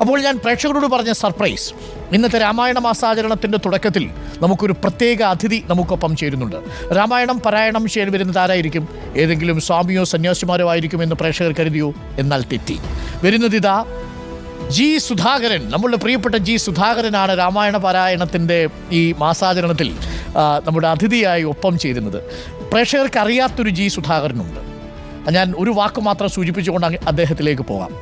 അപ്പോൾ ഞാൻ പ്രേക്ഷകരോട് പറഞ്ഞ സർപ്രൈസ്. ഇന്നത്തെ രാമായണ മാസാചരണത്തിന്റെ തുടക്കത്തിൽ നമുക്കൊരു പ്രത്യേക അതിഥി നമുക്കൊപ്പം ചേരുന്നുണ്ട്. രാമായണം പാരായണം ചെയ്യാൻ വരുന്നത് ആരായിരിക്കും? ഏതെങ്കിലും സ്വാമിയോ സന്യാസിമാരോ ആയിരിക്കും എന്ന് പ്രേക്ഷകർ കരുതിയോ? എന്നാൽ തെറ്റി. വരുന്നത് ഇതാ ജി സുധാകരൻ. നമ്മളുടെ പ്രിയപ്പെട്ട ജി സുധാകരനാണ് രാമായണ പാരായണത്തിന്റെ ഈ മാസാചരണത്തിൽ നമ്മുടെ അതിഥിയായി ഒപ്പം ചേരുന്നത്. പ്രേക്ഷകർക്ക് അറിയാത്തൊരു ജി സുധാകരനുണ്ട്. ഞാൻ ഒരു വാക്ക് മാത്രം സൂചിപ്പിച്ചുകൊണ്ട് അദ്ദേഹത്തിലേക്ക് പോകാം.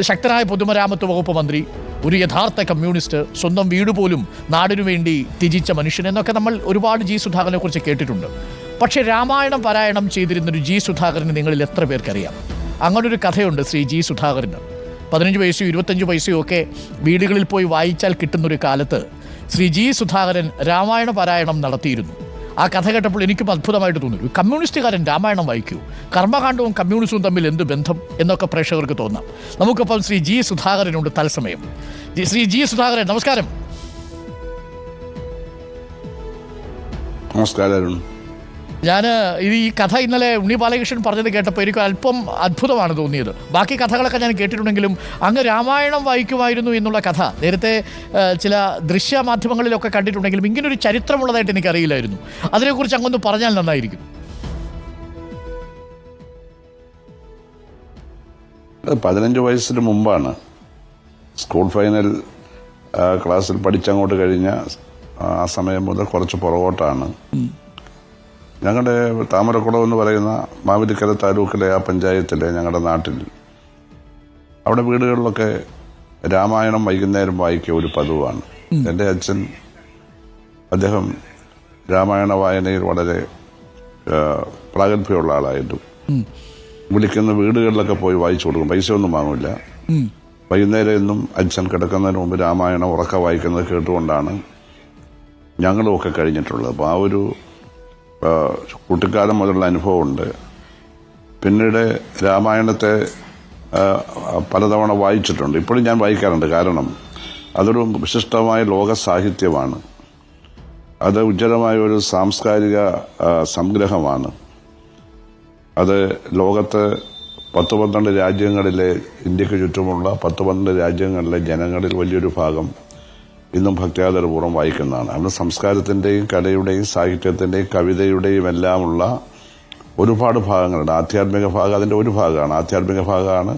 ശക്തനായ പൊതുമരാമത്ത് വകുപ്പ് മന്ത്രി ഒരു യഥാർത്ഥ കമ്മ്യൂണിസ്റ്റ് സ്വന്തം വീട് പോലും നാടിനു വേണ്ടി ത്യജിച്ച മനുഷ്യൻ എന്നൊക്കെ നമ്മൾ ഒരുപാട് ജി സുധാകരനെ കുറിച്ച് കേട്ടിട്ടുണ്ട്. പക്ഷേ രാമായണം പാരായണം ചെയ്തിരുന്നൊരു ജി സുധാകരന് നിങ്ങളിൽ എത്ര പേർക്കറിയാം? അങ്ങനൊരു കഥയുണ്ട് ശ്രീ ജി സുധാകരന്. പതിനഞ്ച് വയസ്സും ഇരുപത്തഞ്ച് വയസ്സും ഒക്കെ വീടുകളിൽ പോയി വായിച്ചാൽ കിട്ടുന്നൊരു കാലത്ത് ശ്രീ ജി സുധാകരൻ രാമായണ പാരായണം നടത്തിയിരുന്നു. ആ കഥ കേട്ടപ്പോൾ എനിക്കും അത്ഭുതമായിട്ട് തോന്നി. ഒരു കമ്മ്യൂണിസ്റ്റുകാരൻ രാമായണം വായിക്കൂ. കർമ്മകാണ്ഡവും കമ്മ്യൂണിസവും തമ്മിൽ എന്ത് ബന്ധം എന്നൊക്കെ പ്രേക്ഷകർക്ക് തോന്നാം. നമുക്കിപ്പം ശ്രീ ജി സുധാകരനുണ്ട് തത്സമയം. ശ്രീ ജി സുധാകരൻ നമസ്കാരം. നമസ്കാരം ഞാൻ ഇത് ഈ കഥ ഇന്നലെ ഉണ്ണി ബാലകൃഷ്ണൻ പറഞ്ഞത് കേട്ടപ്പോൾ എനിക്ക് അല്പം അത്ഭുതമാണ് തോന്നിയത്. ബാക്കി കഥകളൊക്കെ ഞാൻ കേട്ടിട്ടുണ്ടെങ്കിലും അങ്ങ് രാമായണം വായിക്കുമായിരുന്നു എന്നുള്ള കഥ. നേരത്തെ ചില ദൃശ്യ മാധ്യമങ്ങളിലൊക്കെ കണ്ടിട്ടുണ്ടെങ്കിലും ഇങ്ങനൊരു ചരിത്രമുള്ളതായിട്ട് എനിക്കറിയില്ലായിരുന്നു. അതിനെക്കുറിച്ച് അങ്ങൊന്ന് പറഞ്ഞാൽ നന്നായിരിക്കും. പതിനഞ്ച് വയസ്സിന് മുമ്പാണ്. സ്കൂൾ ഫൈനൽ ക്ലാസ്സിൽ പഠിച്ചങ്ങോട്ട് കഴിഞ്ഞ ആ സമയം മുതൽ കുറച്ച് പുറകോട്ടാണ്. ഞങ്ങളുടെ താമരക്കുളം എന്ന് പറയുന്ന മാവേലിക്കര താലൂക്കിലെ ആ പഞ്ചായത്തിലെ ഞങ്ങളുടെ നാട്ടിൽ അവിടെ വീടുകളിലൊക്കെ രാമായണം വൈകുന്നേരം വായിക്കുക ഒരു പതിവാണ്. എന്റെ അച്ഛൻ അദ്ദേഹം രാമായണ വായനയിൽ വളരെ പ്രാഗൽഭ്യമുള്ള ആളായിരുന്നു. വിളിക്കുന്ന വീടുകളിലൊക്കെ പോയി വായിച്ചു കൊടുക്കും. പൈസ ഒന്നും വാങ്ങില്ല വൈകുന്നേരം എന്നും അച്ഛൻ കിടക്കുന്നതിന് മുമ്പ് രാമായണം ഉറക്ക വായിക്കുന്നത് കേട്ടുകൊണ്ടാണ് ഞങ്ങളും ഒക്കെ കഴിഞ്ഞിട്ടുള്ളത്. അപ്പോൾ ആ ഒരു കുട്ടിക്കാലം മുതലുള്ള അനുഭവമുണ്ട്. പിന്നീട് രാമായണത്തെ പലതവണ വായിച്ചിട്ടുണ്ട്. ഇപ്പോഴും ഞാൻ വായിക്കാറുണ്ട്. കാരണം അതൊരു വിശിഷ്ടമായ ലോക സാഹിത്യമാണ് അത് ഉജ്ജ്വലമായ ഒരു സാംസ്കാരിക സംഗ്രഹമാണ്. അത് ലോകത്ത് പത്ത് പന്ത്രണ്ട് രാജ്യങ്ങളിലെ ഇന്ത്യയ്ക്ക് ചുറ്റുമുള്ള പത്ത് പന്ത്രണ്ട് രാജ്യങ്ങളിലെ ജനങ്ങളിൽ വലിയൊരു ഭാഗം ഇന്നും ഭക്ത്യാദരപൂർവം വായിക്കുന്നതാണ്. അവിടെ സംസ്കാരത്തിന്റെയും കലയുടെയും സാഹിത്യത്തിന്റെയും കവിതയുടെയും എല്ലാമുള്ള ഒരുപാട് ഭാഗങ്ങളുണ്ട്. ആധ്യാത്മിക ഭാഗം അതിന്റെ ഒരു ഭാഗമാണ്. ആധ്യാത്മിക ഭാഗമാണ്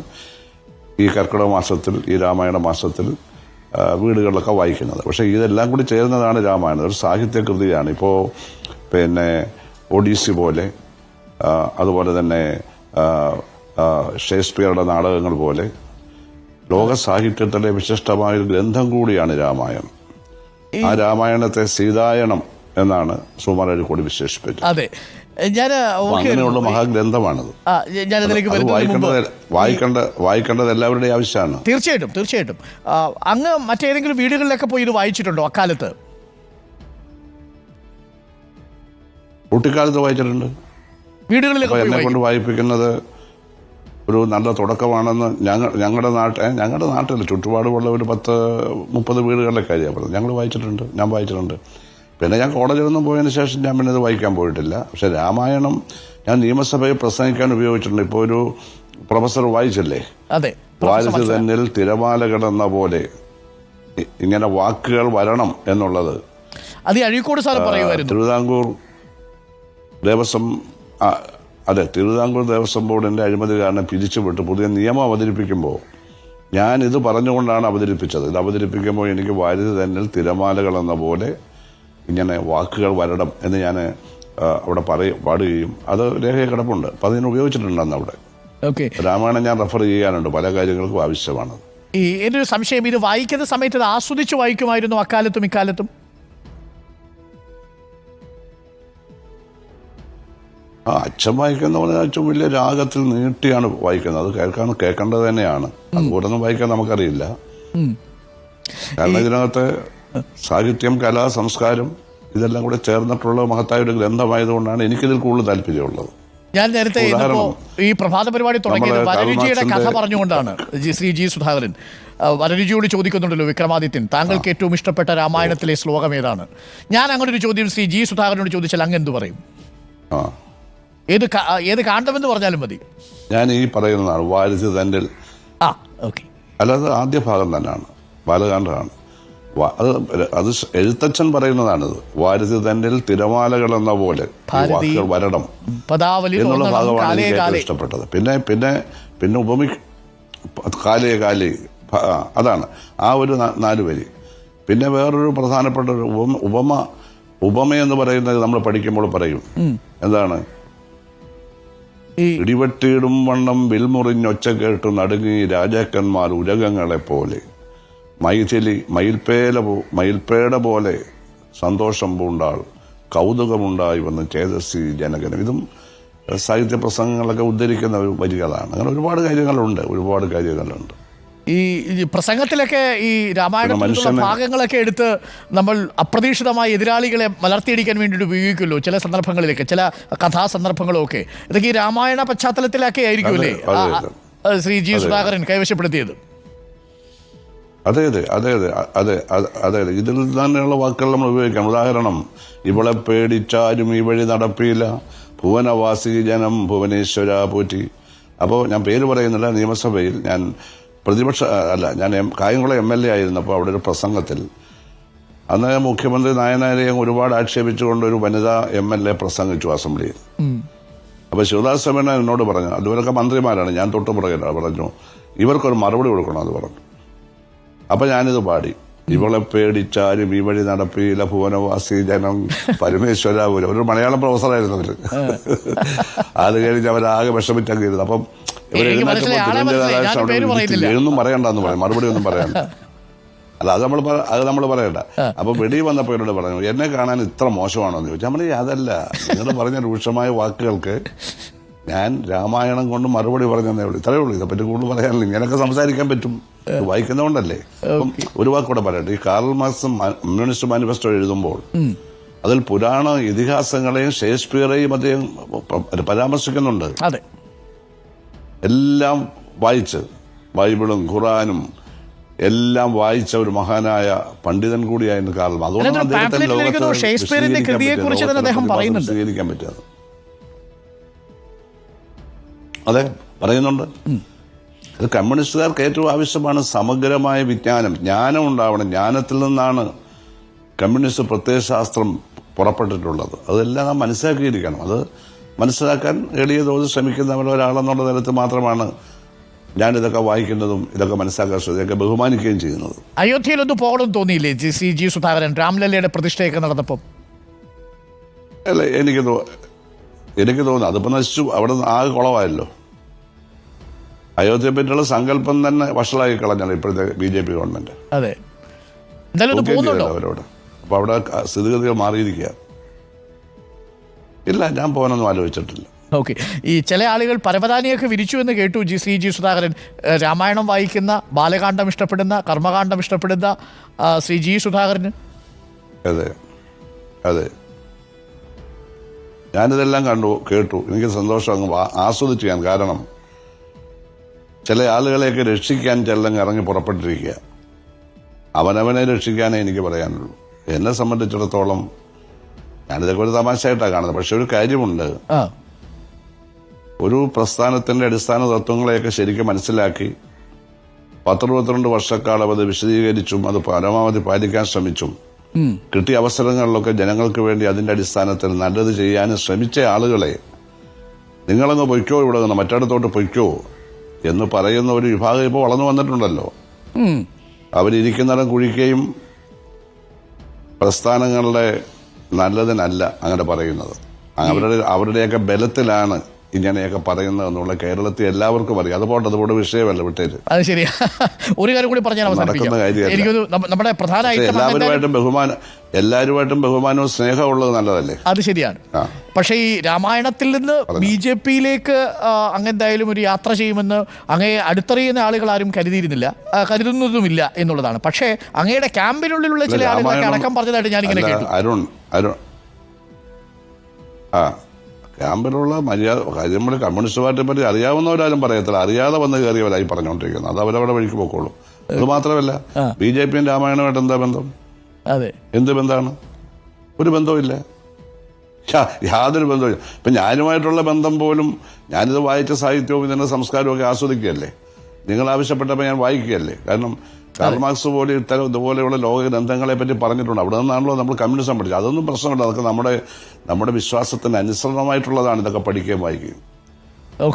ഈ കർക്കിടക മാസത്തിൽ ഈ രാമായണ മാസത്തിൽ വീടുകളിലൊക്കെ വായിക്കുന്നത്. പക്ഷേ ഇതെല്ലാം കൂടി ചേരുന്നതാണ് രാമായണം. ഒരു സാഹിത്യകൃതിയാണ്. ഇപ്പോൾ പിന്നെ ഒഡീസി പോലെ അതുപോലെ തന്നെ ഷേക്സ്പിയറുടെ നാടകങ്ങൾ പോലെ ലോക സാഹിത്യത്തിലെ വിശിഷ്ടമായ ഒരു ഗ്രന്ഥം കൂടിയാണ് രാമായണം. ആ രാമായണത്തെ സീതായണം എന്നാണ് സുമാർ കൂടി വിശേഷിപ്പിച്ചത്. അതെ. ഞാൻ അങ്ങനെയുള്ള മഹാഗ്രന്ഥമാണത്. ഞാനതിലേക്ക് വായിക്കേണ്ടത് വായിക്കേണ്ട വായിക്കേണ്ടത് എല്ലാവരുടെയും ആവശ്യമാണ്. തീർച്ചയായിട്ടും തീർച്ചയായിട്ടും. അങ്ങ് മറ്റേതെങ്കിലും വീടുകളിലൊക്കെ പോയി ഇത് വായിച്ചിട്ടുണ്ടോ അക്കാലത്ത്? കുട്ടിക്കാലത്ത് വായിച്ചിട്ടുണ്ട്. വീടുകളിലൊക്കെ എന്നെ കൊണ്ട് വായിപ്പിക്കുന്നത് ഒരു നല്ല തുടക്കമാണെന്ന് ഞങ്ങൾ ഞങ്ങളുടെ നാട്ടിൽ ഞങ്ങളുടെ നാട്ടിൽ ചുറ്റുപാടുമുള്ള ഒരു പത്ത് മുപ്പത് വീടുകളിലെ കാര്യമാണ് പറഞ്ഞത്. ഞങ്ങൾ വായിച്ചിട്ടുണ്ട് ഞാൻ വായിച്ചിട്ടുണ്ട്. പിന്നെ ഞാൻ കോളേജിലൊന്നും പോയതിന് ശേഷം ഞാൻ പിന്നെ ഇത് വായിക്കാൻ പോയിട്ടില്ല. പക്ഷെ രാമായണം ഞാൻ നിയമസഭയിൽ പ്രസംഗിക്കാൻ ഉപയോഗിച്ചിട്ടുണ്ട്. ഇപ്പോൾ ഒരു പ്രൊഫസർ വായിച്ചല്ലേ? അതെ വാരിച്ച് തന്നിൽ തിരമാല കിടന്ന പോലെ ഇങ്ങനെ വാക്കുകൾ വരണം എന്നുള്ളത്. അത് അഴീക്കോട് സാർ തിരുവിതാംകൂർ ദേവസ്വം അതെ തിരുവിതാംകൂർ ദേവസ്വം ബോർഡിന്റെ അഴിമതി കാരണം പിരിച്ചുവിട്ട്. പുതിയ നിയമം അവതരിപ്പിക്കുമ്പോൾ ഞാൻ ഇത് പറഞ്ഞുകൊണ്ടാണ് അവതരിപ്പിച്ചത്. ഇത് അവതരിപ്പിക്കുമ്പോൾ എനിക്ക് വാരിത തന്നെ തിരമാലകൾ എന്ന പോലെ ഇങ്ങനെ വാക്കുകൾ വരണം എന്ന് ഞാൻ അവിടെ പറയും പാടുകയും അത് രേഖ കിടപ്പുണ്ട്. അപ്പം അതിന് ഉപയോഗിച്ചിട്ടുണ്ടെന്ന് അവിടെ. ഓക്കെ. രാമായണം ഞാൻ റെഫർ ചെയ്യാനുണ്ട്. പല കാര്യങ്ങൾക്കും ആവശ്യമാണ്. ഈ എന്റെ ഒരു സംശയം ഇത് വായിക്കുന്ന സമയത്ത് ഇത് ആസ്വദിച്ച് വായിക്കുമായിരുന്നു അക്കാലത്തും ഇക്കാലത്തും? ആ അച്ഛൻ വായിക്കുന്ന പറഞ്ഞാൽ അച്ഛൻ വലിയ രാഗത്തിൽ നീട്ടിയാണ് വായിക്കുന്നത്. അത് കേൾക്കാൻ കേൾക്കേണ്ടത് തന്നെയാണ്. അതുപോലെ ഒന്നും വായിക്കാൻ നമുക്കറിയില്ല. കാരണം ഇതിനകത്ത് സാഹിത്യം കലാ സംസ്കാരം ഇതെല്ലാം കൂടെ ചേർന്നിട്ടുള്ള മഹത്തായ ഒരു ഗ്രന്ഥമായതുകൊണ്ടാണ് എനിക്കിതിൽ കൂടുതൽ താല്പര്യമുള്ളത്. ഞാൻ നേരത്തെ ഈ പ്രഭാത പരിപാടി തുടങ്ങിയത് വരരുചിയുടെ കഥ പറഞ്ഞുകൊണ്ടാണ്. G Shri G Sudhakaran. വരരുചിയോട് ചോദിക്കുന്നുണ്ടല്ലോ വിക്രമാദിത്യൻ. താങ്കൾക്ക് ഏറ്റവും ഇഷ്ടപ്പെട്ട രാമായണത്തിലെ ശ്ലോകം ഏതാണ്? ഞാൻ അങ്ങനെ ഒരു ചോദ്യം ശ്രീ ജി സുധാകരനോട് ചോദിച്ചാൽ അങ്ങ് എന്ത് പറയും? ആ. ഏത് ഏത് കാണ്ഡമെന്ന് പറഞ്ഞാലും മതി. ഞാൻ ഈ പറയുന്നതാണ് വാരിസ് തന്റെ ആ ഓക്കെ. അല്ലാതെ ആദ്യ ഭാഗം തന്നെയാണ് ബാലകാന്ഡമാണ് അത് അത് എഴുത്തച്ഛൻ പറയുന്നതാണിത് വാരുതി തന്നിൽ തിരമാലകൾ എന്ന പോലെ വാക്കുകൾ വരണം എന്നുള്ള ഭാഗമാണ് എനിക്ക് ഇഷ്ടപ്പെട്ടത്. പിന്നെ പിന്നെ പിന്നെ ഉപമി കാലേ കാലേ അതാണ് ആ ഒരു നാല് വരി. പിന്നെ വേറൊരു പ്രധാനപ്പെട്ട ഒരു ഉപമ ഉപമ ഉപമ എന്ന് പറയുന്നത് നമ്മൾ പഠിക്കുമ്പോൾ പറയും. എന്താണ്? ഇടിവെട്ടിയിടും വണ്ണം വിൽമുറിഞ്ഞൊച്ച കേട്ടു നടുങ്ങി രാജാക്കന്മാർ ഉരകങ്ങളെ പോലെ മൈഥിലി മയിൽപ്പേല മയിൽപേട പോലെ സന്തോഷം പൂണ്ടാൾ കൗതുകമുണ്ടായി വന്ന് ചേതസ്സി ജനകനും. ഇതും സാഹിത്യ പ്രസംഗങ്ങളൊക്കെ ഉദ്ധരിക്കുന്ന വരികളാണ്. അങ്ങനെ ഒരുപാട് കാര്യങ്ങളുണ്ട് ഒരുപാട് കാര്യങ്ങളുണ്ട്. ഈ പ്രസംഗത്തിലൊക്കെ ഈ രാമായണത്തിലുള്ള ഭാഗങ്ങളൊക്കെ എടുത്ത് നമ്മൾ അപ്രതീക്ഷിതമായ എതിരാളികളെ മലർത്തിയടിക്കാൻ വേണ്ടിയിട്ട് ഉപയോഗിക്കുമല്ലോ ചില സന്ദർഭങ്ങളിലൊക്കെ ചില കഥാസന്ദർഭങ്ങളൊക്കെ. ഇതൊക്കെ ഈ രാമായണ പശ്ചാത്തലത്തിലൊക്കെ ആയിരിക്കുമല്ലേ? ശ്രീ ജി സുധാകരൻ കൈവശപ്പെടുത്തിയത്. അതെ അതെ അതെ അതെ അതെ അതെ അതെ ഇതിൽ തന്നെയുള്ള വാക്കുകൾ നമ്മൾ ഉപയോഗിക്കാം ഉദാഹരണം ഇവളെ പേടിച്ചാരും ഈ വഴി നടപ്പിയില്ല. ഭുവനവാസി ജനം ഭുവനേശ്വര പോറ്റി. അപ്പോൾ ഞാൻ പേര് പറയുന്നില്ല നിയമസഭയിൽ ഞാൻ പ്രതിപക്ഷ അല്ല ഞാൻ കായംകുളം എം എൽ എ ആയിരുന്നപ്പോൾ അവിടെ ഒരു പ്രസംഗത്തിൽ അന്ന് മുഖ്യമന്ത്രി നായനാരെയും ഒരുപാട് ആക്ഷേപിച്ചുകൊണ്ട് ഒരു വനിതാ എം എൽ എ പ്രസംഗിച്ചു അസംബ്ലിയിൽ. അപ്പൊ ശിവദാസ് സമേന എന്നോട് പറഞ്ഞു അതുപോലൊക്കെ മന്ത്രിമാരാണ് ഞാൻ തൊട്ട് പുറകില്ല പറഞ്ഞു ഇവർക്കൊരു മറുപടി കൊടുക്കണം എന്ന് പറഞ്ഞു. അപ്പൊ ഞാനിത് പാടി. ഇവളെ പേടിച്ചാലും ഈ വഴി നടപ്പിയില്ല ഭുവനവാസി ജനം പരമേശ്വരാപുരം ഒരു മലയാളം പ്രൊഫസറായിരുന്നു അവർ. അത് കഴിഞ്ഞ് അവരാകെ വിഷമിച്ചങ്ങ് ഇരുന്നു. അപ്പം എഴുന്നും പറയണ്ടെന്ന് പറയും. മറുപടി ഒന്നും പറയണ്ട അല്ല അത് നമ്മൾ അത് നമ്മൾ പറയണ്ട. അപ്പൊ വെടി വന്നപ്പോ എന്നോട് പറഞ്ഞു എന്നെ കാണാൻ ഇത്ര മോശമാണോ? എന്ന് ചോദിച്ചു. നമ്മൾ അതല്ല. നിങ്ങൾ പറഞ്ഞ രൂക്ഷമായ വാക്കുകൾക്ക് ഞാൻ രാമായണം കൊണ്ട് മറുപടി പറഞ്ഞതേ ഉള്ളൂ. ഇത്രയേ ഉള്ളൂ. ഇതേപ്പറ്റി കൂടുതൽ പറയാനില്ല. ഇങ്ങനെയൊക്കെ സംസാരിക്കാൻ പറ്റും. വായിക്കുന്നതുകൊണ്ടല്ലേ അപ്പം ഒരു വാക്കൂടെ പറയട്ടെ. ഈ കാർൽ മാർക്സ് കമ്മ്യൂണിസ്റ്റ് മാനിഫെസ്റ്റോ എഴുതുമ്പോൾ അതിൽ പുരാണ ഇതിഹാസങ്ങളെയും ഷേക്സ്പിയറെയും അദ്ദേഹം പരാമർശിക്കുന്നുണ്ട്. എല്ലാം വായിച്ച് ബൈബിളും ഖുറാനും എല്ലാം വായിച്ച ഒരു മഹാനായ പണ്ഡിതൻ കൂടിയായിരുന്നു കാലം അതുകൊണ്ട് ഷേക്സ്പിയറിന്റെ കൃതിയെക്കുറിച്ച് തന്നെ അദ്ദേഹം പറയുന്നുണ്ട്. പറ്റാതെ അതെ പറയുന്നുണ്ട്. അത് കമ്മ്യൂണിസ്റ്റുകാർക്ക് ഏറ്റവും ആവശ്യമാണ് സമഗ്രമായ വിജ്ഞാനം. ജ്ഞാനം ഉണ്ടാവണം. ജ്ഞാനത്തിൽ നിന്നാണ് കമ്മ്യൂണിസ്റ്റ് പ്രത്യയശാസ്ത്രം പുറപ്പെട്ടിട്ടുള്ളത്. അതെല്ലാം നാം മനസ്സിലാക്കിയിരിക്കണം. അത് മനസ്സിലാക്കാൻ എളിയ തോതിൽ ശ്രമിക്കുന്നവർ ഒരാളെന്നുള്ള തരത്തിൽ മാത്രമാണ് ഞാനിതൊക്കെ വായിക്കുന്നതും ഇതൊക്കെ മനസ്സിലാക്കാൻ ശ്രദ്ധയൊക്കെ ഇതൊക്കെ ബഹുമാനിക്കുകയും ചെയ്യുന്നത്. അയോധ്യയിലൊന്ന് പോകണം തോന്നിയില്ലേ? ജി സി ജി സുധാകരൻ രാംലല്ലയുടെ പ്രതിഷ്ഠയൊക്കെ നടന്നപ്പോൾ അല്ല എനിക്ക് തോന്നുന്നു എനിക്ക് തോന്നുന്നു അതിപ്പോ നശിച്ചു. അവിടെ ആകെ കുളമായല്ലോ. അയോധ്യയെ പറ്റിയുള്ള സങ്കല്പം തന്നെ വഷളായി കളഞ്ഞാണ് ഇപ്പോഴത്തെ ബി ജെ പി ഗവൺമെന്റ്. അവരോട്. അപ്പൊ അവിടെ സ്ഥിതിഗതികൾ മാറിയിരിക്കുക ഇല്ല ഞാൻ പോകാനൊന്നും ആലോചിച്ചിട്ടില്ല. ഓക്കെ. ഈ ചില ആളുകൾ പരവതാനിയൊക്കെ വിരിച്ചു എന്ന് കേട്ടു G C G Sudhakaran. Ramayanam വായിക്കുന്ന ബാലകാന്ഡം ഇഷ്ടപ്പെടുന്ന കർമ്മകാന്ഡം ഇഷ്ടപ്പെടുന്ന ശ്രീ ജി സുധാകരന്? അതെ അതെ. ഞാനിതെല്ലാം കണ്ടു കേട്ടു. എനിക്ക് സന്തോഷം അങ്ങ് ആസ്വദിച്ചു ഞാൻ. കാരണം ചില ആളുകളെയൊക്കെ രക്ഷിക്കാൻ ചെല്ലങ്ങ് ഇറങ്ങി പുറപ്പെട്ടിരിക്കുക. അവനവനെ രക്ഷിക്കാനേ എനിക്ക് പറയാനുള്ളൂ. എന്നെ സംബന്ധിച്ചിടത്തോളം ഞാനിതൊക്കെ ഒരു തമാശയായിട്ടാണ് കാണുന്നത് പക്ഷെ ഒരു കാര്യമുണ്ട് ഒരു പ്രസ്ഥാനത്തിന്റെ അടിസ്ഥാന തത്വങ്ങളെയൊക്കെ ശരിക്കും മനസ്സിലാക്കി പത്തിരുപത്തിരണ്ട് വർഷക്കാലം അത് വിശദീകരിച്ചും അത് പരമാവധി പാലിക്കാൻ ശ്രമിച്ചും. കിട്ടിയ അവസരങ്ങളിലൊക്കെ ജനങ്ങൾക്ക് വേണ്ടി അതിന്റെ അടിസ്ഥാനത്തിൽ നല്ലത് ചെയ്യാൻ ശ്രമിച്ച ആളുകളെ നിങ്ങളങ്ങ് പൊയ്ക്കോ ഇവിടെ നിന്ന് മറ്റിടത്തോട്ട് പൊയ്ക്കോ എന്ന് പറയുന്ന ഒരു വിഭാഗം ഇപ്പോൾ വളർന്നു വന്നിട്ടുണ്ടല്ലോ. അവരിയ്ക്കുന്നിടം കുഴിക്കുകയും പ്രസ്ഥാനങ്ങളുടെ നല്ലതിനല്ല അങ്ങനെ പറയുന്നത്. അവരുടെ അവരുടെയൊക്കെ ബലത്തിലാണ് ഇങ്ങനെയൊക്കെ പറയുന്നതെന്നുള്ള കേരളത്തിൽ എല്ലാവർക്കും അറിയാം. അതുപോലെ അതുപോലെ വിഷയമല്ല വിട്ടേര്. അത് ശരിയാ. ഒരു കാര്യം കൂടി പറഞ്ഞാൽ നടക്കുന്ന കാര്യമല്ല. നമ്മുടെ പ്രധാന എല്ലാവരുമായിട്ടും ബഹുമാനം എല്ലാവരുമായിട്ടും ബഹുമാനവും സ്നേഹമുള്ളത് നല്ലതല്ലേ? അത് ശരിയാണ്. പക്ഷേ ഈ രാമായണത്തിൽ നിന്ന് ബി ജെ പിയിലേക്ക് അങ്ങെന്തായാലും ഒരു യാത്ര ചെയ്യുമെന്ന് അങ്ങയെ അടുത്തറിയുന്ന ആളുകൾ ആരും കരുതിയിരുന്നില്ല. കരുതുന്നതുമില്ല എന്നുള്ളതാണ്. പക്ഷേ അങ്ങയുടെ ക്യാമ്പിനുള്ളിലുള്ള ചില ആളുകളൊക്കെ അടക്കം പറഞ്ഞതായിട്ട് ഞാനിങ്ങനെ കേട്ടു. അരുൺ അരുൺ. ആ. ക്യാമ്പിലുള്ള മര്യാദ കാര്യം നമ്മൾ കമ്മ്യൂണിസ്റ്റ് പാർട്ടിയെ പറ്റി അറിയാവുന്നവരാരും പറയത്തില്ല. അറിയാതെ വന്ന് കയറിയവരായി പറഞ്ഞുകൊണ്ടിരിക്കുന്നത്. അത് അവരവിടെ വഴിക്ക് പോക്കോളും. അത് മാത്രമല്ല ബി ജെ പിയും രാമായണമായിട്ട് എന്താ ബന്ധം? അതെ. എന്ത് ബന്ധമാണ്? ഒരു ബന്ധവുമില്ല. യാതൊരു ബന്ധവും ഇപ്പൊ ഞാനുമായിട്ടുള്ള ബന്ധം പോലും ഞാനിത് വായിച്ച സാഹിത്യവും ഇതിന്റെ സംസ്കാരവും ഒക്കെ ആസ്വദിക്കുകയല്ലേ? നിങ്ങൾ ആവശ്യപ്പെട്ടപ്പോൾ ഞാൻ വായിക്കുകയല്ലേ? കാരണം കാർൽ മാർക്സ് പോലെ ഇത്തരം ഇതുപോലെയുള്ള ലോക ഗ്രന്ഥങ്ങളെ പറ്റി പറഞ്ഞിട്ടുണ്ട്. അവിടെ നിന്നാണല്ലോ നമ്മൾ കമ്മ്യൂണിസം പഠിച്ചത്. അതൊന്നും പ്രശ്നമില്ല. അതൊക്കെ നമ്മുടെ നമ്മുടെ വിശ്വാസത്തിന് അനുസൃതമായിട്ടുള്ളതാണ് ഇതൊക്കെ പഠിക്കുകയും വായിക്കുകയും.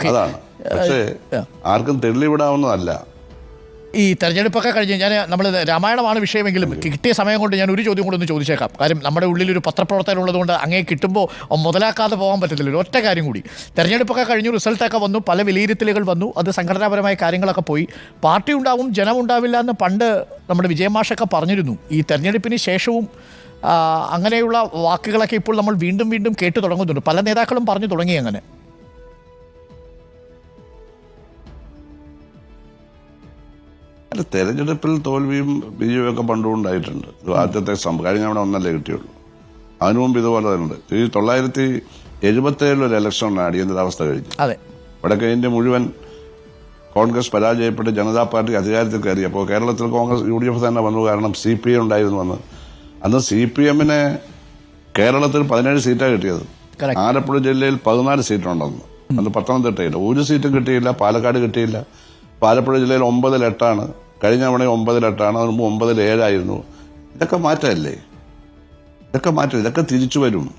അതാണ്. പക്ഷേ ആർക്കും തെളിവിടാവുന്നതല്ല. ഈ തെരഞ്ഞെടുപ്പൊക്കെ കഴിഞ്ഞ് ഞാൻ നമ്മൾ രാമായണമാണ് വിഷയമെങ്കിലും കിട്ടിയ സമയം കൊണ്ട് ഞാൻ ഒരു ചോദ്യം കൂടെ ഒന്ന് ചോദിച്ചേക്കാം. കാര്യം നമ്മുടെ ഉള്ളിൽ ഒരു പത്രപ്രവർത്തകൻ ഉള്ളതുകൊണ്ട് അങ്ങേ കിട്ടുമ്പോൾ മുതലാക്കാതെ പോകാൻ പറ്റത്തില്ല ഒറ്റ കാര്യം കൂടി. തെരഞ്ഞെടുപ്പൊക്കെ കഴിഞ്ഞു റിസൾട്ടൊക്കെ വന്നു പല വിലയിരുത്തലുകൾ വന്നു അത് സംഘടനാപരമായ കാര്യങ്ങളൊക്കെ പോയി. പാർട്ടി ഉണ്ടാവും ജനം ഉണ്ടാവില്ല എന്ന് പണ്ട് നമ്മുടെ വിജയമാഷൊക്കെ പറഞ്ഞിരുന്നു. ഈ തെരഞ്ഞെടുപ്പിന് ശേഷവും അങ്ങനെയുള്ള വാക്കുകളൊക്കെ ഇപ്പോൾ നമ്മൾ വീണ്ടും വീണ്ടും കേട്ടു തുടങ്ങുന്നുണ്ട്. പല നേതാക്കളും പറഞ്ഞു തുടങ്ങി അങ്ങനെ. അല്ല തെരഞ്ഞെടുപ്പിൽ തോൽവിയും വിജയവും ഒക്കെ പണ്ടും ഉണ്ടായിട്ടുണ്ട്. ആദ്യത്തെ സംഭവം കഴിഞ്ഞ അവിടെ ഒന്നല്ലേ കിട്ടിയുള്ളൂ. അതിനു മുമ്പ് ഇതുപോലെ തന്നെ ഉണ്ട്. ഈ തൊള്ളായിരത്തി എഴുപത്തി ഏഴിൽ ഒരു ഇലക്ഷനാണ് അടിയന്തരാവസ്ഥ കഴിഞ്ഞു വടക്കേ ഇന്ത്യ മുഴുവൻ കോൺഗ്രസ് പരാജയപ്പെട്ട് ജനതാ പാർട്ടി അധികാരത്തിൽ കയറി. അപ്പോൾ കേരളത്തിൽ കോൺഗ്രസ് യു ഡി എഫ് തന്നെ വന്നു. കാരണം സി പി എം ഉണ്ടായിരുന്നു അന്ന്. അന്ന് സി പി എമ്മിന് കേരളത്തിൽ പതിനേഴ് സീറ്റാണ് കിട്ടിയത്. ആലപ്പുഴ ജില്ലയിൽ പതിനാല് സീറ്റുണ്ടെന്ന്. അന്ന് പത്തനംതിട്ടയിൽ. ഒരു സീറ്റും കിട്ടിയില്ല. പാലക്കാട് കിട്ടിയില്ല. ഇപ്പൊ ആലപ്പുഴ ജില്ലയിൽ ഒമ്പതിൽ എട്ടാണ്. കഴിഞ്ഞ തവണ ഒമ്പതിൽ എട്ടാണ്. അതിന് മുമ്പ് ഒമ്പതിൽ ഏഴായിരുന്നു. ഇതൊക്കെ മാറ്റമല്ലേ? ഇതൊക്കെ മാറ്റം. ഇതൊക്കെ തിരിച്ചു വരും.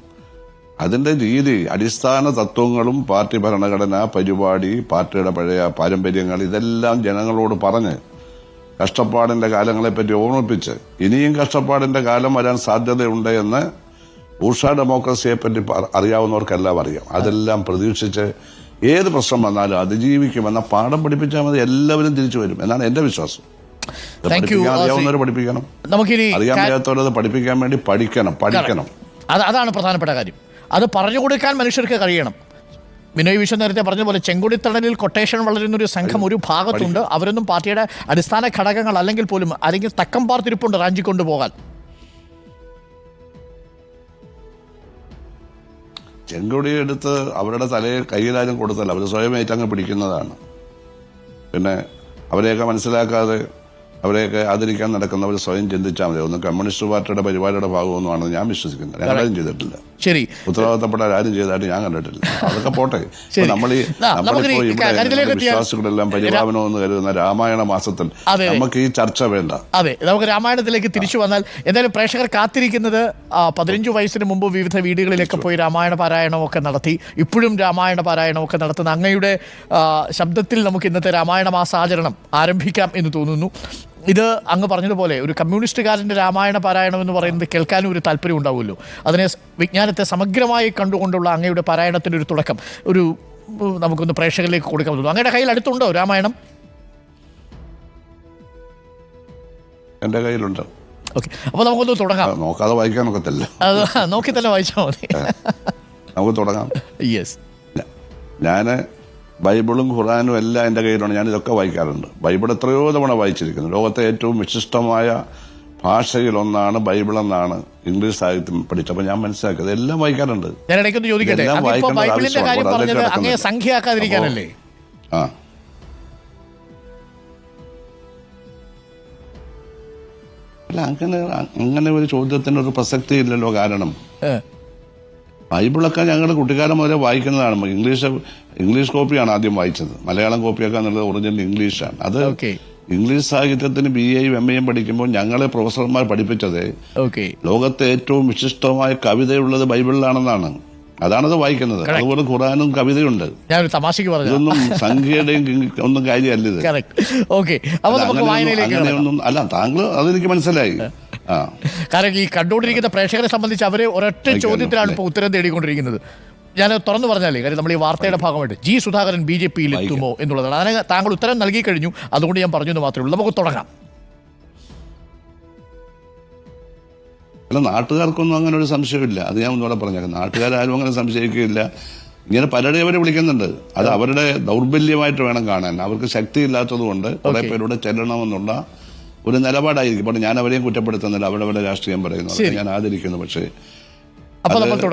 അതിന്റെ രീതി അടിസ്ഥാന തത്വങ്ങളും പാർട്ടി ഭരണഘടന പരിപാടി പാർട്ടിയുടെ പഴയ പാരമ്പര്യങ്ങൾ ഇതെല്ലാം ജനങ്ങളോട് പറഞ്ഞ് കഷ്ടപ്പാടിന്റെ കാലങ്ങളെപ്പറ്റി ഓർമ്മിപ്പിച്ച് ഇനിയും കഷ്ടപ്പാടിന്റെ കാലം വരാൻ സാധ്യതയുണ്ട് എന്ന് ഉഷ ഡെമോക്രസിയെ പറ്റി അറിയാവുന്നവർക്കെല്ലാം അറിയാം. അതെല്ലാം പ്രതീക്ഷിച്ച് ഏത് പ്രശ്നം വന്നാലും അതിജീവിക്കുമെന്ന പാഠം പഠിപ്പിച്ചാൽ മതി എല്ലാവരും തിരിച്ചു വരും. എന്നാണ് എന്റെ വിശ്വാസം. അറിയാവുന്നവർ പഠിപ്പിക്കണം. നമുക്കിനി അറിയാൻ വയ്യാത്തവരത് പഠിപ്പിക്കാൻ വേണ്ടി പഠിക്കണം പഠിക്കണം. അതാണ് പ്രധാനപ്പെട്ട കാര്യം. അത് പറഞ്ഞു കൊടുക്കാൻ മനുഷ്യർക്ക് കഴിയണം. വിനോയ് വിശ്വം നേരത്തെ പറഞ്ഞ പോലെ ചെങ്കുടിത്തടലിൽ കൊട്ടേഷൻ വളരുന്ന ഒരു സംഘം ഒരു ഭാഗത്തുണ്ട്. അവരൊന്നും പാർട്ടിയുടെ അടിസ്ഥാന ഘടകങ്ങൾ അല്ലെങ്കിൽ പോലും അല്ലെങ്കിൽ തക്കം പാർത്തിരിപ്പുണ്ട് റാഞ്ചി ചെങ്കൊടി എടുത്ത് അവരുടെ തലയിൽ കയ്യിലാരും കൊടുത്തല്ല. അവർ സ്വയം ഏറ്റങ്ങ് പിടിക്കുന്നതാണ്. പിന്നെ അവരെയൊക്കെ മനസ്സിലാക്കാതെ അവരെയൊക്കെ ആദരിക്കാൻ നടക്കുന്നവർ സ്വയം ചിന്തിച്ചാൽ മതി. ഒന്ന് കമ്മ്യൂണിസ്റ്റ് പാർട്ടിയുടെ പരിപാടിയുടെ ഭാഗമൊന്നുമാണെന്ന് ഞാൻ വിശ്വസിക്കുന്നത് ഞാൻ ചെയ്തിട്ടില്ല. ശരി. ഉത്തരവാദിത്തപ്പെട്ട ആരും ചെയ്തായിട്ട് ഞാൻ കണ്ടിട്ടില്ല. അതൊക്കെ പോട്ടെ. നമ്മൾ ഈ ആ, നമുക്കിനി നമ്മളിപ്പോ ഇവിടെ വിശ്വാസികളെല്ലാം പരിപാലനം എന്ന് കരുതുന്ന രാമായണ മാസത്തിൽ. നമുക്ക് ഈ ചർച്ച വേണ്ട. അതെ നമുക്ക് രാമായണത്തിലേക്ക് തിരിച്ചു വന്നാൽ എന്തായാലും പ്രേക്ഷകർ കാത്തിരിക്കുന്നത് പതിനഞ്ചു വയസ്സിന് മുമ്പ് വിവിധ വീടുകളിലൊക്കെ പോയി രാമായണ പാരായണമൊക്കെ നടത്തി ഇപ്പോഴും രാമായണ പാരായണമൊക്കെ നടത്തുന്ന അങ്ങയുടെ ശബ്ദത്തിൽ നമുക്ക് ഇന്നത്തെ രാമായണ മാസാചരണം ആരംഭിക്കാം എന്ന് തോന്നുന്നു. ഇത് അങ്ങ് പറഞ്ഞതുപോലെ ഒരു കമ്മ്യൂണിസ്റ്റുകാരന്റെ രാമായണ പാരായണം എന്ന് പറയുന്നത് കേൾക്കാനും ഒരു താല്പര്യം ഉണ്ടാവുമല്ലോ. അതിനെ വിജ്ഞാനത്തെ സമഗ്രമായി കണ്ടുകൊണ്ടുള്ള അങ്ങയുടെ പാരായണത്തിന്റെ ഒരു തുടക്കം ഒരു നമുക്കൊന്ന് പ്രേക്ഷകരിലേക്ക് കൊടുക്കാൻ തോന്നുന്നു അങ്ങയുടെ കയ്യിൽ അടുത്തുണ്ടോ രാമായണം? എന്റെ കയ്യിലുണ്ട്. ഓക്കെ. അപ്പോൾ നമുക്കൊന്ന് തുടങ്ങാം. നോക്കാതെ വായിക്കാനൊക്കത്തില്ല അത് നോക്കി തന്നെ വായിച്ചാൽ മതി. നമുക്ക് തുടങ്ങാം. യെസ് ഞാൻ ബൈബിളും ഖുറാനും എല്ലാം എന്റെ കയ്യിലുണ്ട്. ഞാൻ ഇതൊക്കെ വായിക്കാറുണ്ട്. ബൈബിൾ എത്രയോ തവണ വായിച്ചിരിക്കുന്നു. ലോകത്തെ ഏറ്റവും വിശിഷ്ടമായ ഭാഷയിലൊന്നാണ് ബൈബിൾ എന്നാണ് ഇംഗ്ലീഷ് സാഹിത്യം പഠിച്ചപ്പോൾ ഞാൻ മനസ്സിലാക്കിയത് എല്ലാം വായിക്കാറുണ്ട്. ഞാൻ ഇടയ്ക്കൊന്ന് ചോദിക്കട്ടെ? അതിപ്പോ ബൈബിളിന്റെ കാര്യം. പറഞ്ഞത്. സംഖ്യയാക്കാതിരിക്കാനല്ലേ? ആ. അല്ല അങ്ങനെ അങ്ങനെ ഒരു ചോദ്യത്തിന് ഒരു പ്രസക്തി ഇല്ലല്ലോ കാരണം ബൈബിളൊക്കെ ഞങ്ങളുടെ കുട്ടിക്കാലം മുതലേ വായിക്കുന്നതാണ്. ഇംഗ്ലീഷ് ഇംഗ്ലീഷ് കോപ്പിയാണ് ആദ്യം വായിച്ചത്. മലയാളം കോപ്പിയൊക്കെ എന്നുള്ളത് ഒറിജിനൽ ഇംഗ്ലീഷാണ് അത് ഇംഗ്ലീഷ് സാഹിത്യത്തിന് ബി എയും എം എയും പഠിക്കുമ്പോൾ ഞങ്ങളെ പ്രൊഫസർമാർ പഠിപ്പിച്ചത് ഓക്കെ. ലോകത്തെ ഏറ്റവും വിശിഷ്ടമായ കവിതയുള്ളത് ബൈബിളിലാണെന്നാണ്. അതാണത് വായിക്കുന്നത്. അതുപോലെ ഖുറാനും കവിതയുണ്ട്. ഞാൻ തമാശക്ക് പറഞ്ഞു ഇതൊന്നും സംഖ്യയുടെയും ഒന്നും കാര്യമല്ല ഇത്. ഓക്കെ അല്ല താങ്കൾ അതെനിക്ക് മനസ്സിലായി. കാരണം ഈ കണ്ടുകൊണ്ടിരിക്കുന്ന പ്രേക്ഷകരെ സംബന്ധിച്ച് അവരെ ഒരൊറ്റ ചോദ്യത്തിലാണ് ഇപ്പോൾ ഉത്തരം തേടിക്കൊണ്ടിരിക്കുന്നത്. ഞാൻ തുറന്നു പറഞ്ഞാലേ കാര്യം നമ്മൾ ഈ വാർത്തയുടെ ഭാഗമായിട്ട് ജി സുധാകരൻ ബി ജെ പിയിൽ എത്തുമോ എന്നുള്ളതാണ്. അതിന് താങ്കൾ ഉത്തരം നൽകി കഴിഞ്ഞു. അതുകൊണ്ട് ഞാൻ പറഞ്ഞു എന്ന് മാത്രമേ ഉള്ളൂ. നമുക്ക് തുടങ്ങാം. അല്ല നാട്ടുകാർക്കൊന്നും അങ്ങനെ ഒരു സംശയമില്ല. അത് ഞാൻ ഒന്നുകൂടെ പറഞ്ഞേക്കാം. നാട്ടുകാരും അങ്ങനെ സംശയിക്കുകയില്ല. ഇങ്ങനെ പലരെ അവരെ വിളിക്കുന്നുണ്ട്. അത് അവരുടെ ദൗർബല്യമായിട്ട് വേണം കാണാൻ. അവർക്ക് ശക്തി ഇല്ലാത്തത് കൊണ്ട് കുറെ. പേരോട് ചെല്ലണമെന്നുള്ള ഒരു നിലപാടായിരിക്കും. അപ്പോൾ ഞാൻ അവരെയും കുറ്റപ്പെടുത്തുന്നില്ല. അവിടെ അവിടെ രാഷ്ട്രീയം പറയുന്നു. ഞാൻ ആദരിക്കുന്നു. പക്ഷേ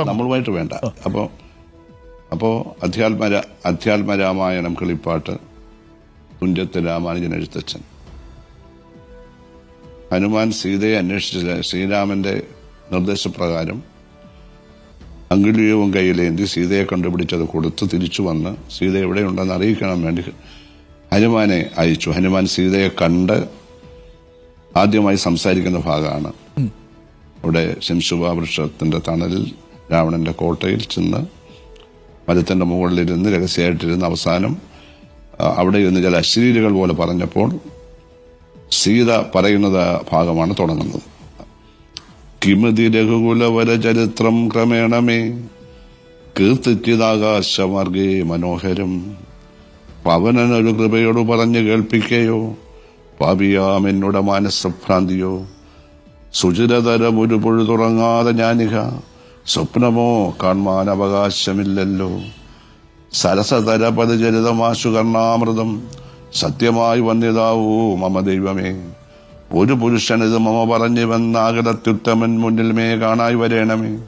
നമ്മളുമായിട്ട് വേണ്ട. അപ്പോൾ അപ്പോൾ അധ്യാത്മ അധ്യാത്മ രാമായണം കിളിപ്പാട്ട് തുഞ്ചത്ത് രാമാനുജൻ എഴുത്തച്ഛൻ. ഹനുമാൻ സീതയെ അന്വേഷിച്ച ശ്രീരാമന്റെ നിർദ്ദേശപ്രകാരം അങ്കുലിയവും കയ്യിലേന്തി സീതയെ കണ്ടുപിടിച്ചത് കൊടുത്ത് തിരിച്ചു വന്ന് സീത എവിടെയുണ്ടെന്ന് അറിയിക്കണം വേണ്ടി ഹനുമാനെ അയച്ചു. ഹനുമാൻ സീതയെ കണ്ട് ആദ്യമായി സംസാരിക്കുന്ന ഭാഗമാണ്. ഇവിടെ ശംശുഭ വൃക്ഷത്തിന്റെ തണലിൽ രാവണന്റെ കോട്ടയിൽ ചെന്ന് മരത്തിന്റെ മുകളിലിരുന്ന് രഹസ്യമായിട്ടിരുന്ന് അവസാനം അവിടെ ഇരുന്ന് ചില അശ്ലീലുകൾ പോലെ പറഞ്ഞപ്പോൾ സീത പറയുന്നത് ഭാഗമാണ് തുടങ്ങുന്നത്. കിമതി രഘുകുലവര ചരിത്രം ക്രമേണമേ കീർത്തിച്ചിതാകാശമാർഗേ മനോഹരം. പവനനൊരു കൃപയോട് പറഞ്ഞു കേൾപ്പിക്കയോ? പാപിയാം എന്നോട് മാനസഭ്രാന്തിയോ സുചിരതരം ഒരു പൊഴുതുറങ്ങാതെ ഞാനിക സ്വപ്നമോ കാണാൻ അവകാശമില്ലല്ലോ. സരസതര പദചരിതമാശു കർണാമൃതം സത്യമായി വന്നിതാവൂ മമ ദൈവമേ. ഒരു പുരുഷനിത് മമ പറഞ്ഞു വന്നാകരത്യുത്തമൻ മുന്നിൽ മേ കാണായി വരേണമേ.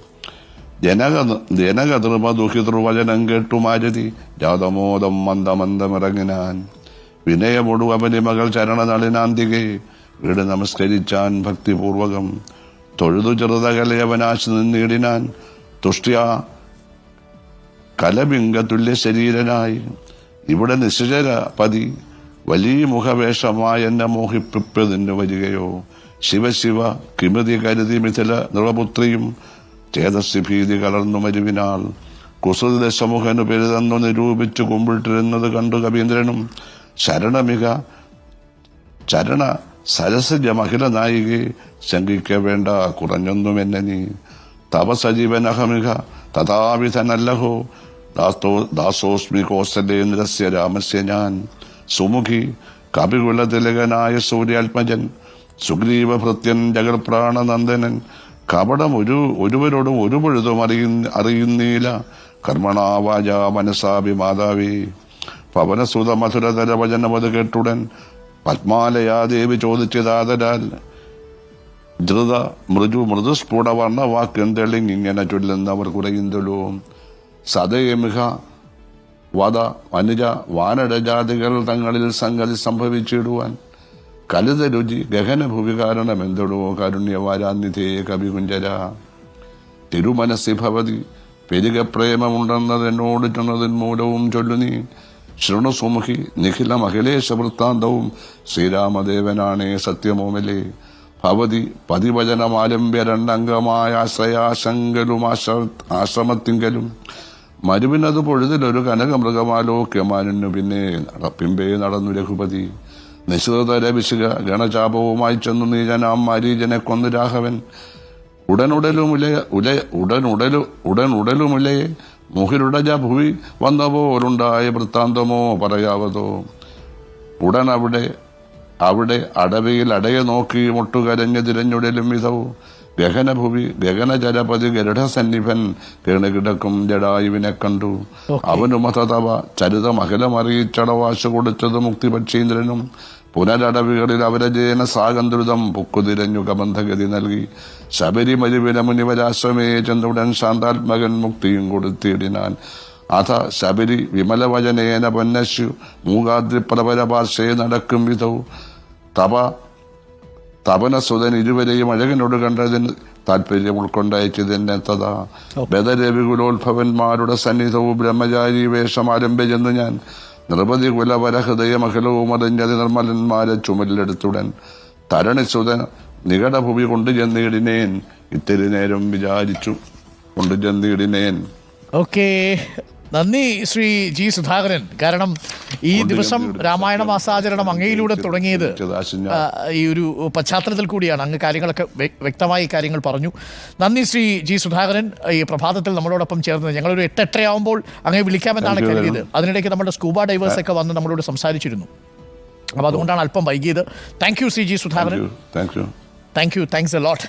ജനക ജനകതൃപ ദുഃഖിതൃവചനം കേട്ടു മാരുതി ജാതമോദം മന്ദമന്ദമിറങ്ങിനാൻ. വിനയമൊടു അവന്റെ മകൾ ചരണനളിനാന്തികെ. വീട് നമസ്കരിച്ചാൻ ഭക്തിപൂർവകം. തൊഴുതു ചെറുതകലയവനാശി നിന്നിടിനാൻ. തുഷ്ട്യ കലബിംഗ തുല്യ ശരീരനായി ഇവിടെ നിശ്ചര പതി. വലിയ മുഖവേഷമായി എന്നെ മോഹിപ്പിപ്പതിന് വരികയോ. ശിവശിവ കിമതി കരുതി മിഥില നിളപുത്രിയും ചേതസ്സി ഭീതി കലർന്നു മരുവിനാൾ കുസൃത സമൂഹനു പെരുതെന്നു നിരൂപിച്ചു കുമ്പിട്ടിരുന്നത് കണ്ടു കവീന്ദ്രനും. ശരണമിക ചരണ സരസജ മഹിള നായികെ ശങ്കിക്ക വേണ്ട കുറഞ്ഞൊന്നും എന്നെ നീ. തപസജീവനഹമിക തഥാവിധനല്ലഹോ. ദാസ്തോ ദാസോസ്മി കോസലേന്ദ്രസ്യ രാമസ്യ ഞാൻ. സുമുഖി കപികുലതിലകനായ സൂര്യാത്മജൻ സുഗ്രീവ ഭൃത്യൻ ജഗൽപ്രാണനന്ദനൻ കപടം ഒരു ഒരുവരോടും ഒരു പൊഴുതും അറിയുന്നില്ല അറിയുന്നീല. കർമ്മണാവാച മനസാഭി മാതാവി. പവനസുത മധുരതര വചനമത് കേട്ടുടൻ പത്മാലയാദേവി ചോദിച്ചതാതരാൽ ധൃത മൃദു മൃദുസ്ഫുട വർണവാക്കെന്തെളിങ് ഇങ്ങനെ ചൊല്ലുന്നവർ കുറയുന്നല്ലോ സദയമിഹ വധ വനുജ വാനടജാതികൾ തങ്ങളിൽ സംഗതി സംഭവിച്ചിടുവാൻ കലിത രുചി ഗഹന ഭൂവി കാരണം എന്തൊടോ കാരുണ്യവാരാന്നിധേ കവികുഞ്ചര. തിരുമനസ്സി ഭവതി പെരുക പ്രേമമുണ്ടെന്നതെന്നോട് ചെന്നതിൻ മൂലവും ചൊല്ലു നീ ശൃണുസുമുഖി നിഖില മഹിലേശ വൃത്താന്തവും ശ്രീരാമദേവനാണേ സത്യമോമലേ. ഭവതി പതിവചനമാലംബ്യ രണ്ടംഗമായ ആശ്രയാശങ്കലും ആശ്ര ആശ്രമത്തിങ്കലും. മരുവിനത് പൊഴുതിലൊരു കനകമൃഗമാലോക്യമാനു പിന്നെ പിമ്പേ നടന്നു രഘുപതി. നിശ്ചിതതര വിശുക ഗണചാപവുമായി ചെന്നു നീജനാം മരീജനെ കൊന്നു രാഘവൻ. ഉടനുടലുമുല ഉല ഉടനുടലു ഉടനുടലുമുലയെ മുഹിലുടജ ഭൂമി വന്ന പോലുണ്ടായ വൃത്താന്തമോ പറയാവതോ. ഉടൻ അവിടെ അവിടെ അടവയിൽ അടയ നോക്കി മുട്ടുകരഞ്ഞ് തിരഞ്ഞുടലും വിധവും. ഗഗനഭുവി ഗഗനജലപതി ഗരുഡസന്നിഭൻ കേണുകിടക്കും ജടായുവിനെ കണ്ടു. അവനുമതവ ചരിത അഖിലമറിയിച്ചടവാശ കൊടുത്തത് മുക്തിപക്ഷീന്ദ്രനും. പുനരടവികളിൽ അവരജേന സാഗന്ധൃതം പൊക്കുതിരഞ്ഞു കബന്ധഗതി നൽകി. ശബരിമരുവില മുനിവരാശ്രമേ ചെന്നുടൻ ശാന്താത്മകൻ മുക്തിയും കൊടുത്തിടിനാൻ. അഥ ശബരി വിമലവചനേന പൊന്നശു മൂകാദ്രിപ്രവരപാർശ്വേ നടക്കും വിധവും തപ തപനസുതൻ ഇരുവരെയും അഴകനോട് കണ്ടതിന് താല്പര്യം ഉൾക്കൊണ്ടയച്ചതിനെ തഥാ ബദരവികുലോത്ഭവന്മാരുടെ സന്നിധവും ബ്രഹ്മചാരി വേഷം ആരംഭിച്ചെന്ന് ഞാൻ നിരവധി കുലവര ഹൃദയമഖലവും അറിഞ്ഞത് നിർമ്മലന്മാരെ ചുമലിലെടുത്തുടൻ തരണിസുതൻ നികടഭൂമി കൊണ്ടുചെന്നിടിനേൻ. ഇത്തിരി നേരം വിചാരിച്ചു കൊണ്ടുചെന്നിടിനേൻ. ഓക്കെ. നന്ദി ശ്രീ ജി സുധാകരൻ. കാരണം ഈ ദിവസം രാമായണ മാസാചരണം അങ്ങയിലൂടെ തുടങ്ങിയത് ഈ ഒരു പശ്ചാത്തലത്തിൽ കൂടിയാണ്. അങ്ങ് കാര്യങ്ങളൊക്കെ വ്യക്തമായി കാര്യങ്ങൾ പറഞ്ഞു. നന്ദി ശ്രീ ജി സുധാകരൻ. ഈ പ്രഭാതത്തിൽ നമ്മളോടൊപ്പം ചേർന്നത് ഞങ്ങളൊരു എട്ട് എട്ടരയാവുമ്പോൾ അങ്ങേ വിളിക്കാമെന്നാണ് കരുതിയത്. അതിനിടയ്ക്ക് നമ്മുടെ സ്കൂബ ഡൈവേഴ്സ് ഒക്കെ വന്ന് നമ്മളോട് സംസാരിച്ചിരുന്നു. അപ്പോൾ അതുകൊണ്ടാണ് അല്പം വൈകിയത്. Thank you Shri G Sudhakaran. Thank you. Thank you. Thanks a lot.